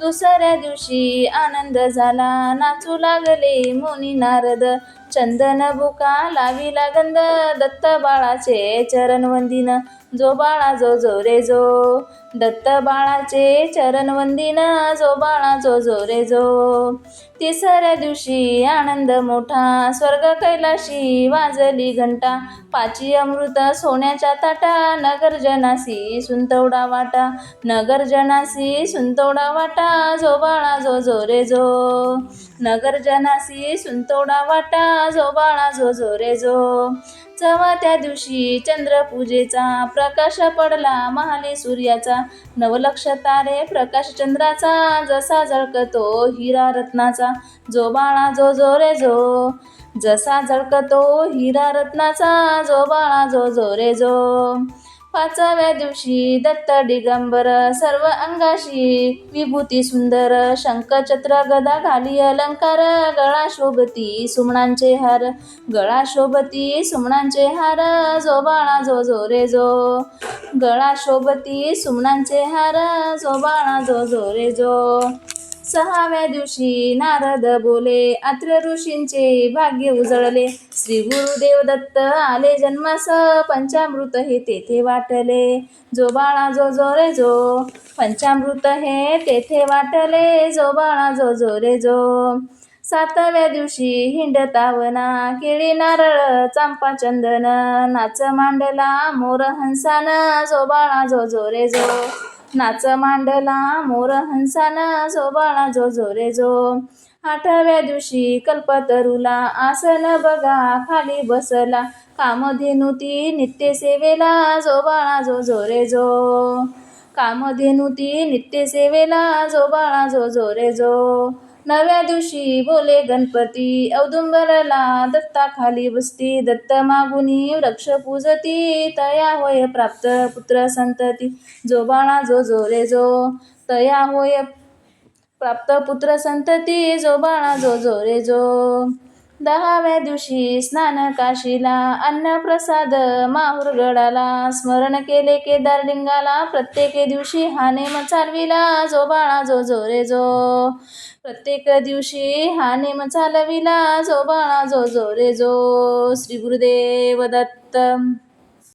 दुसऱ्या दिवशी आनंद झाला. नाचू लागले मुनी नारद. चंदन बुका लाविला गंध. दत्त बाळाचे चरण वंदिन. जो बाळा जो जो रे जो. दत्त बाळाचे चरण वंदिन. जो बाळा जो जो रे जो. तिसऱ्या दिवशी आनंद मोठा स्वर्ग कैलाशी वाजली घंटा. पाची अमृत सोन्याच्या ताटा नगरजनासी सुंतवडा वाटा. नगरजनासी सुंतवडा वाटा जो बाळा जो जो. रे जो नगरजनासी सुंतवडा वाटा जो बाळा जो जो रे जो. चौथ्या दिवशी चंद्रपूजेचा प्रकाश पडला महाले सूर्याचा. नवलक्ष तारे प्रकाश चंद्राचा. जसा झळकतो हिरा रत्नाचा. जो बाळा जो जो रे जो. जसा झळकतो हिरा रत्नाचा. जो बाळा जो जो रे जो. पाचव्या दिवशी दत्त दिगंबर सर्व अंगाशी. विभूती सुंदर शंखचक्र गदा घाली अलंकार गळा शोभती सुमणांचे हार. गळा शोभती सुमणांचे हार जो बाळा जो जो रे जो. गळा शोभती सुमणांचे हार जो बाळा जो जो रे जो. सहाव्या दिवशी नारद बोले अत्र ऋषींचे भाग्य उजळले. श्री गुरुदेव दत्त आले जन्मास पंचामृत हे तेथे वाटले. जो बाळा जो जो रे जो पंचामृत हे तेथे वाटले. जो बाळा जो जो रे जो सातव्या दिवशी हिंडतावना केळी नारळ चांपा चंदन नाच मांडला मोर हंसान. जो बाळा जो जो रे जो नाच मांडला मोर हंसान जो बाळा जो जो रे जो. आठव्या दिवशी कल्पतरुला आसन बघा खाली बसला. कामधेनू ती नित्य सेवेला जो बाळा जो. जो रे जो कामधेनू ती नित्य सेवेला जो बाळा जो जो रे जो. नव्या दिवशी बोले गणपती. औदुंबरला दत्ता खाली बसती. दत्त मागुनी वृक्ष पूजती. तया होय प्राप्त पुत्र संतती. जो बाळा जो जो रे जो तया होय प्राप्त पुत्र संतती. जो बाळा जो जो रे जो दहाव्या दिवशी स्नान काशीला अन्न प्रसाद माहूर गडाला स्मरण केले केदारलिंगाला प्रत्येक दिवशी हा नेम चालविला जो बाळा जो जो रे जो. प्रत्येक दिवशी हा नेम चालविला जो बाळा जो जो रे जो. श्री गुरुदेव दत्त.